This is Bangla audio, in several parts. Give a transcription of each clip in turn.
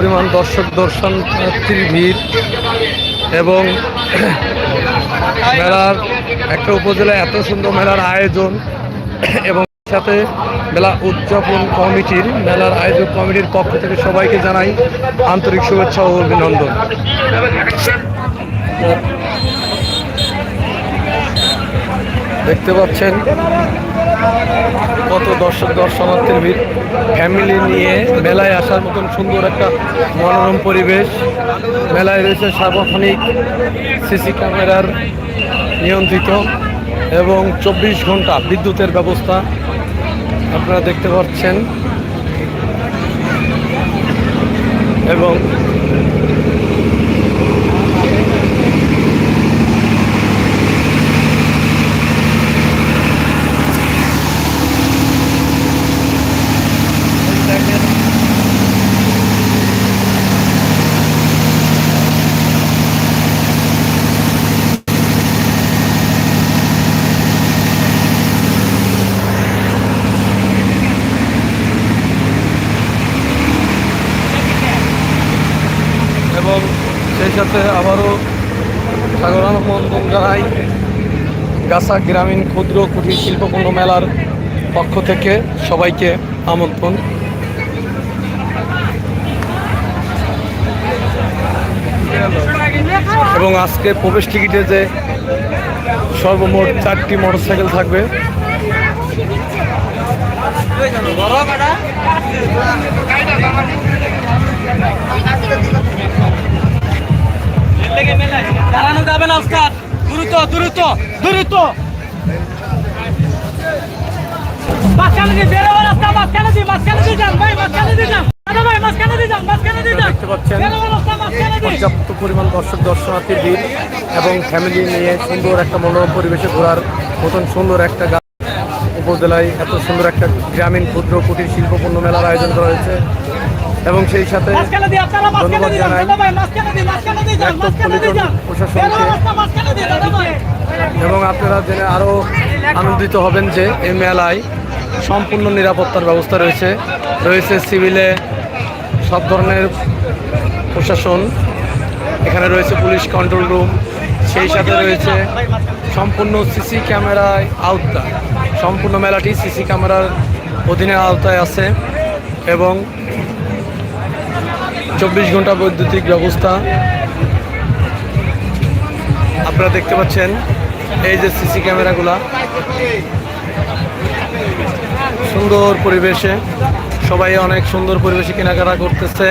পরিমাণ দর্শক দর্শনার্থীর ভিড় এবং মেলার একটা উপজেলায় এত সুন্দর মেলার আয়োজন এবং সাথে মেলা উদযাপন কমিটির, মেলার আয়োজক কমিটির পক্ষ থেকে সবাইকে জানাই আন্তরিক শুভেচ্ছা ও অভিনন্দন। দেখতে পাচ্ছেন কত দর্শক দর্শনার্থীর ভিড়? ফ্যামিলি নিয়ে মেলায় আসার মতন সুন্দর একটা মনোরম পরিবেশ। মেলায় রয়েছে সার্বক্ষণিক সিসি ক্যামেরার নিয়ন্ত্রিত এবং চব্বিশ ঘণ্টা বিদ্যুতের ব্যবস্থা আপনারা দেখতে পাচ্ছেন। এবং এবং সাথে আবারও সাগরান মন্ডন জানাই গাছা গ্রামীণ ক্ষুদ্র কুটির শিল্পপণ্য মেলার পক্ষ থেকে সবাইকে আমন্ত্রণ। এবং আজকে প্রবেশ টিকিটে যে সর্বমোট চারটি মোটরসাইকেল থাকবে। দাঁড়ানো যাবে না ওস্তাদ দ্রুত দ্রুত দ্রুত। মাঝখানে দিয়ে বেরোবার রাস্তা মাঝখানে দিয়ে মাঝখানে দিয়ে যান। ভাই মাঝখানে দিয়ে যান। দাদা ভাই মাঝখানে দিয়ে যান মাঝখানে দিয়ে যান। দেখতে পাচ্ছেন বেরোবার রাস্তা মাঝখানে দিয়ে। পর্যাপ্ত পরিমাণ দর্শক দর্শনার্থীর ভিড় এবং ফ্যামিলি নিয়ে সুন্দর একটা মনোরম পরিবেশে ঘোরার মতন সুন্দর একটা উপজেলায় এত সুন্দর একটা গ্রামীণ ক্ষুদ্র কুটির শিল্পপণ্য মেলার আয়োজন করা হয়েছে। এবং সেই সাথে ধন্যবাদ জানাই। প্রশাসনকে। এবং আপনারা জেনে আরও আনন্দিত হবেন যে এই মেলায় সম্পূর্ণ নিরাপত্তার ব্যবস্থা রয়েছে। রয়েছে সিভিলে সব ধরনের প্রশাসন। এখানে রয়েছে পুলিশ কন্ট্রোল রুম সেই সাথে রয়েছে সম্পূর্ণ সিসি ক্যামেরায় আওতা। সম্পূর্ণ মেলাটি সিসি ক্যামেরার অধীনে আওতায় আছে এবং চব্বিশ ঘণ্টা বৈদ্যুতিক ব্যবস্থা আপনারা দেখতে পাচ্ছেন এই যে সিসি ক্যামেরাগুলা সুন্দর পরিবেশে সবাই অনেক সুন্দর পরিবেশে কেনাকাটা করতেছে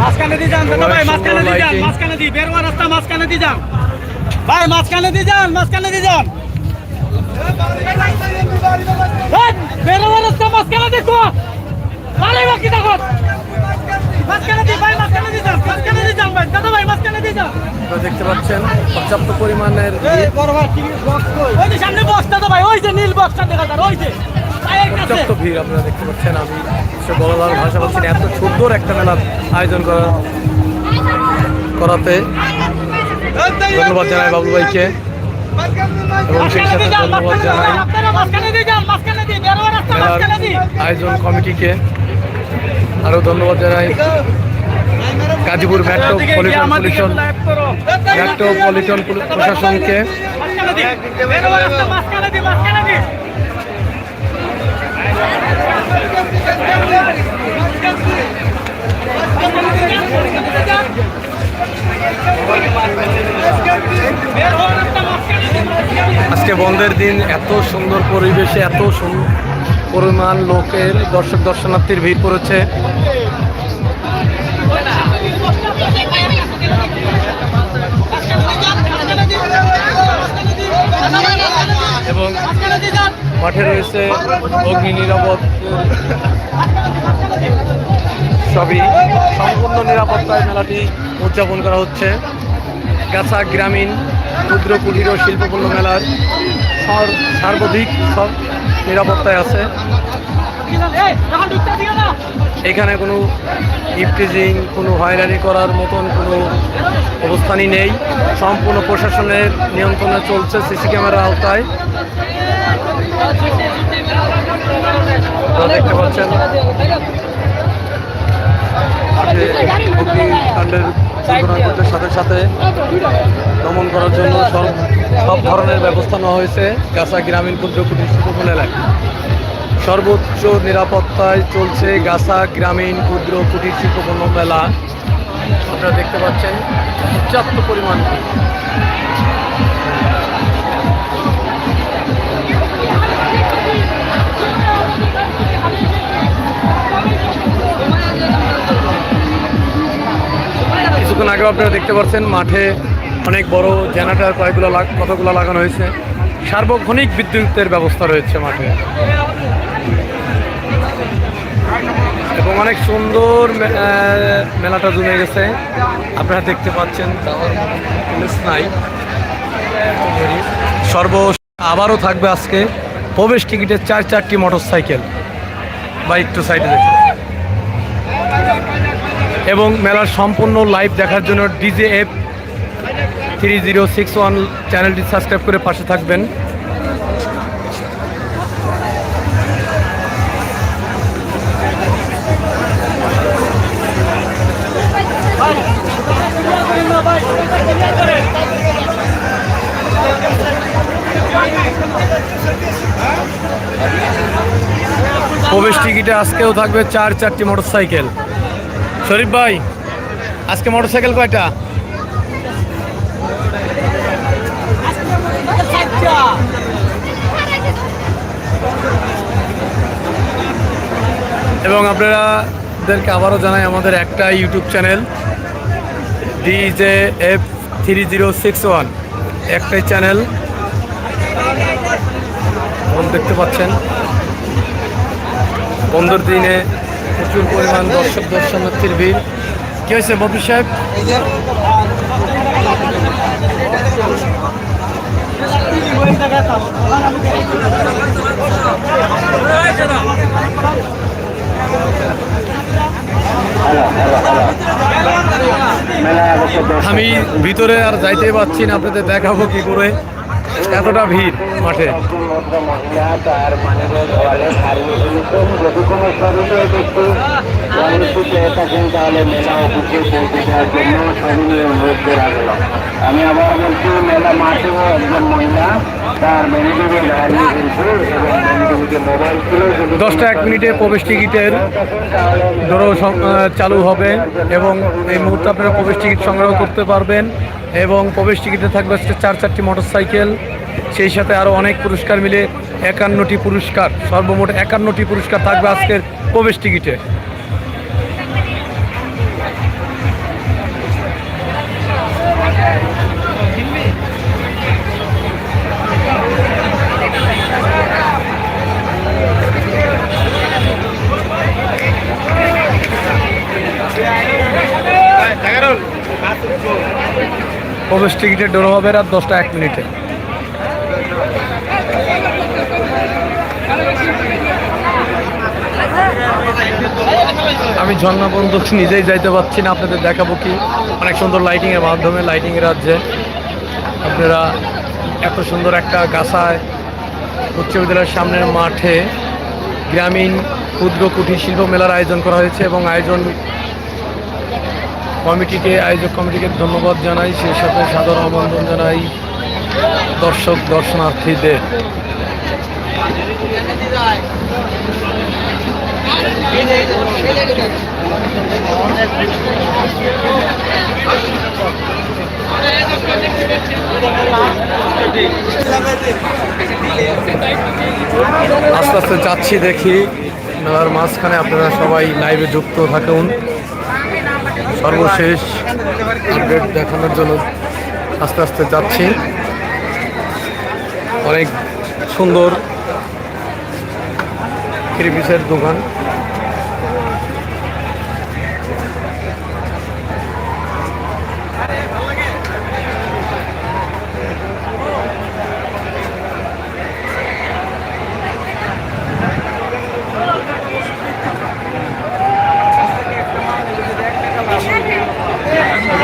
মাঝখানে দিয়ে যান ভাই মাঝখানে দিয়ে যান. মাঝখানে দিয়ে বেরোবার রাস্তা মাঝখানে দিয়ে যান ভাই মাঝখানে দিয়ে যান মাঝখানে দিয়ে যান বেরোবার রাস্তা মাঝখানে দেখো ভালোই বাকি আপনারা দেখতে পাচ্ছেন পর্যাপ্ত পরিমাণের সামনে বক্স দাদা ভাই ওই যে নীল বক্সটা দেখা যান ওই যে। পর্যাপ্ত ভিড় আপনারা দেখতে পাচ্ছেন আমি সে বলার ভাষা বলছি না, এত সুন্দর একটা মেলার আয়োজন করা করাতে। ধন্যবাদ জানাই বাবু ভাইকে। এবং সেই সাথে ধন্যবাদ জানাই আয়োজন কমিটিকে আরও ধন্যবাদ জানাই। গাজীপুর মেট্রোপলিটন পুলিশন মেট্রোপলিটন পুলি- প্রশাসনকে আজকে বন্ধের দিন এত সুন্দর পরিবেশে, এত পরিমাণ লোকের, দর্শক, দর্শনার্থীর ভিড় পড়েছে। এবং মাঠে রয়েছে অগ্নি নিরাপদ সবই সম্পূর্ণ নিরাপত্তায় মেলাটি উদযাপন করা হচ্ছে। গাছা গ্রামীণ ক্ষুদ্র কুটির ও শিল্পপণ্য মেলার সর- সার্বাধিক সব নিরাপত্তায় আছে। এখানে কোনো ইফটিজিং কোনো হয়রানি করার মতন কোনো অবস্থানই নেই। সম্পূর্ণ প্রশাসনের নিয়ন্ত্রণে চলছে সিসি ক্যামেরার আওতায়। দেখতে পাচ্ছেন। হত্যাকাণ্ডের দুর্ঘটনার সাথে সাথে দমন করার জন্য সব সব ধরনের ব্যবস্থা নেওয়া হয়েছে গাছা গ্রামীণ ক্ষুদ্র কুটির শিল্পকোণ এলাকায় সর্বোচ্চ নিরাপত্তায় চলছে গাছা গ্রামীণ ক্ষুদ্র কুটির শিল্পকর্ম মেলা। আপনারা দেখতে পাচ্ছেন পর্যাপ্ত পরিমাণ কিছুক্ষণ আগে আপনারা দেখতে পাচ্ছেন, মাঠে অনেক বড় জেনারেটর কয়েকগুলো কতগুলো লাগানো হয়েছে। সার্বক্ষণিক বিদ্যুতের ব্যবস্থা রয়েছে মাঠে। এবং অনেক সুন্দর মেলাটা জমে গেছে। আপনারা দেখতে পাচ্ছেন সর্ব আবারও থাকবে আজকে প্রবেশ টিকিটের চার চারটি মোটর সাইকেল বা একটু সাইডে দেখুন। এবং মেলার সম্পূর্ণ লাইভ দেখার জন্য DJ F three zero six one চ্যানেলটি সাবস্ক্রাইব করে পাশে থাকবেন। প্রবেশ টিকিটে আজকেও থাকবে চার, চারটি মোটর সাইকেল শরীফ ভাই, আজকে মোটর সাইকেল কয়টা? এবং আপনারাদেরকে আবারও জানাই আমাদের একটা YouTube channel DJ F three zero six one একটাই চ্যানেল। দেখতে পাচ্ছেন। বন্ধুর দিনে প্রচুর পরিমাণ দর্শক দর্শনার্থীর ভিড়। কি হয়েছে মফি সাহেব? আমি ভিতরে আর যাইতে পারছি না, আপনাদের দেখাবো কি করে। এতটা ভিড় মাঠে। তার মানিব্যাগ থাকেন তাহলে মেলা অফিসে পৌঁছে দেওয়ার জন্য অনুরোধ করা গেল আমি আবার বলছি মেলা মাঠেও একজন মহিলা তার এবং মোবাইল ছিল দশটা এক মিনিটে প্রবেশ টিকিটের ধরো চালু হবে এবং এই মুহূর্তে আপনারা প্রবেশ টিকিট সংগ্রহ করতে পারবেন এবং প্রবেশ টিকিটে থাকবে হচ্ছে চার চারটি মোটর সাইকেল সেই সাথে আরও অনেক পুরস্কার মিলে একান্নটি পুরস্কার সর্বমোট একান্নটি পুরস্কার থাকবে আজকের প্রবেশ টিকিটে। প্রবেশ টিকিটের ডোর হবে রাত দশটা এক মিনিটে। আমি ঝর্ণা বন্ধু নিজেই যাইতে পারছি না, আপনাদের দেখাবো কি। অনেক সুন্দর লাইটিংয়ের মাধ্যমে লাইটিংয়ের রাজ্যে। আপনারা এত সুন্দর একটা গাছায় উচ্চ বিদ্যালয়ের সামনের মাঠে গ্রামীণ ক্ষুদ্র কুটির শিল্প মেলার আয়োজন করা হয়েছে এবং আয়োজন কমিটিকে, আয়োজক কমিটিকে ধন্যবাদ জানাই, সেই সাথে সাদর অভিনন্দন জানাই দর্শক, দর্শনার্থীদের। আস্তে আস্তে যাচ্ছি দেখি, মেলার মাঝখানে আপনারা সবাই লাইভে যুক্ত থাকুন। সর্বশেষ আপডেট দেখানোর জন্য আস্তে আস্তে যাচ্ছি। অনেক সুন্দর ক্রিপিসের দোকান।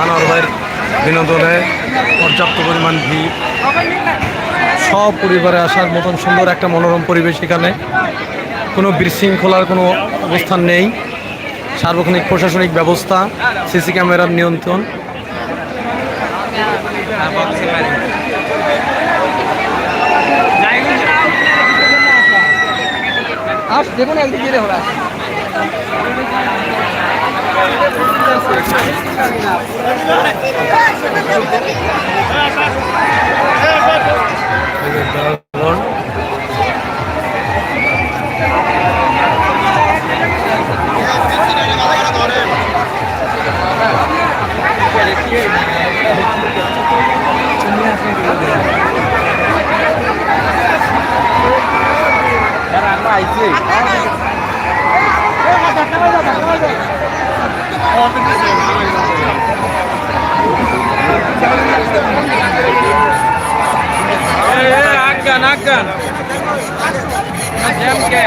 সানোয়ার ভাইয়ের বিনোদনে পর্যাপ্ত পরিমাণ ভিড়। সব পরিবারে আসার মতন সুন্দর একটা মনোরম পরিবেশ এখানে। কোনো বিশৃঙ্খলার কোনো অবস্থান নেই। সার্বক্ষণিক প্রশাসনিক ব্যবস্থা, সিসি ক্যামেরার নিয়ন্ত্রণ। দেখুন I see. একদিন গিয়ে হলো আগান আগান কে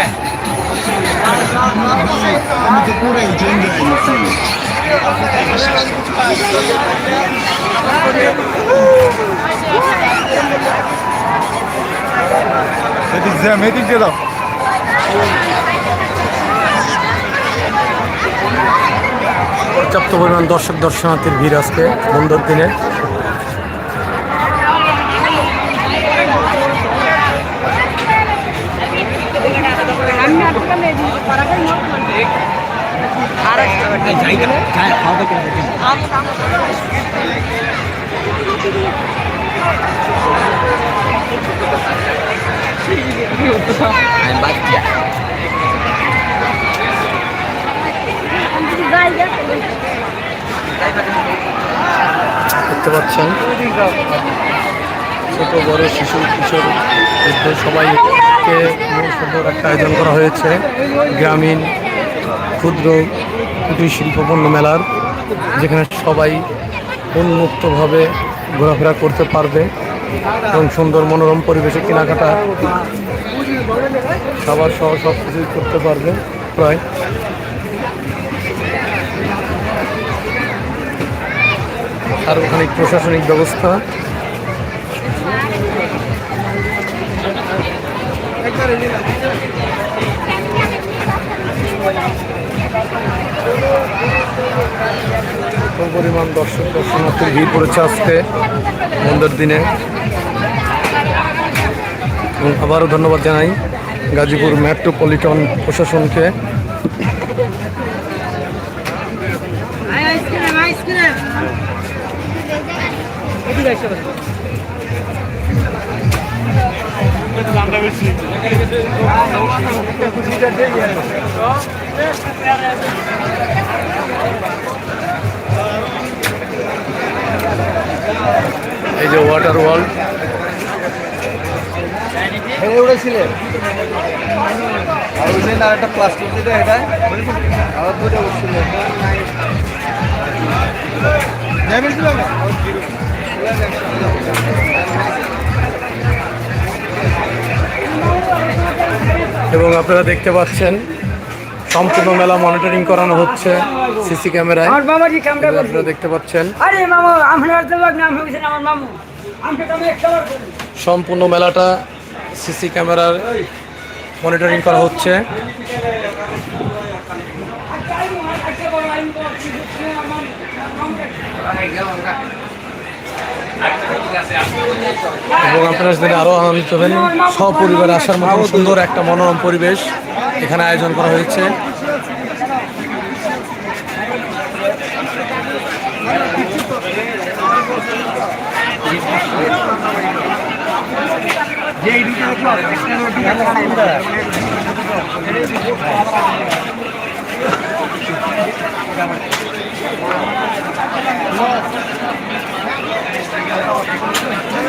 এদিক জ্যাম এদিক দিয়ে দাও পর্যাপ্ত পরিমাণ দর্শক দর্শনার্থীর ভিড় আজকে বন্ধুর দিনে। দেখতে পাচ্ছেন, ছোট বড় শিশু কিশোর বৃদ্ধ সবাইকে সুন্দর একটা আয়োজন করা হয়েছে। গ্রামীণ, ক্ষুদ্র কুটির শিল্পপণ্য মেলার, যেখানে সবাই উন্মুক্তভাবে ঘোরাফেরা করতে পারবে এবং সুন্দর মনোরম পরিবেশে কেনাকাটা খাবার সহ সব কিছুই করতে পারবে প্রায়। সার্বক্ষণিক প্রশাসনিক ব্যবস্থা। পরিমাণ দর্শক দর্শনার্থীর ভিড় পড়েছে আজকে বন্ধের দিনে। এবং আবারও ধন্যবাদ জানাই গাজীপুর মেট্রোপলিটন প্রশাসনকে। আইসক্রিম আইসক্রিম এই যে ওয়াটার ওয়ার্ল্ড এটা উড়েছিলেন আর ওই না একটা প্লাস্টিক যেটা এটা? আবার দুটো উঠছিল এবং আপনারা দেখতে পাচ্ছেন সম্পূর্ণ মেলা মনিটরিং করানো হচ্ছে সিসি ক্যামেরায়। আপনারা দেখতে পাচ্ছেন। সম্পূর্ণ মেলাটা সিসি ক্যামেরার মনিটরিং করা হচ্ছে। এবং আপনারা সেদিন আরও আনন্দিত হবেন, সপরিবার আসার মতো সুন্দর একটা মনোরম পরিবেশ এখানে আয়োজন করা হয়েছে। 本当に。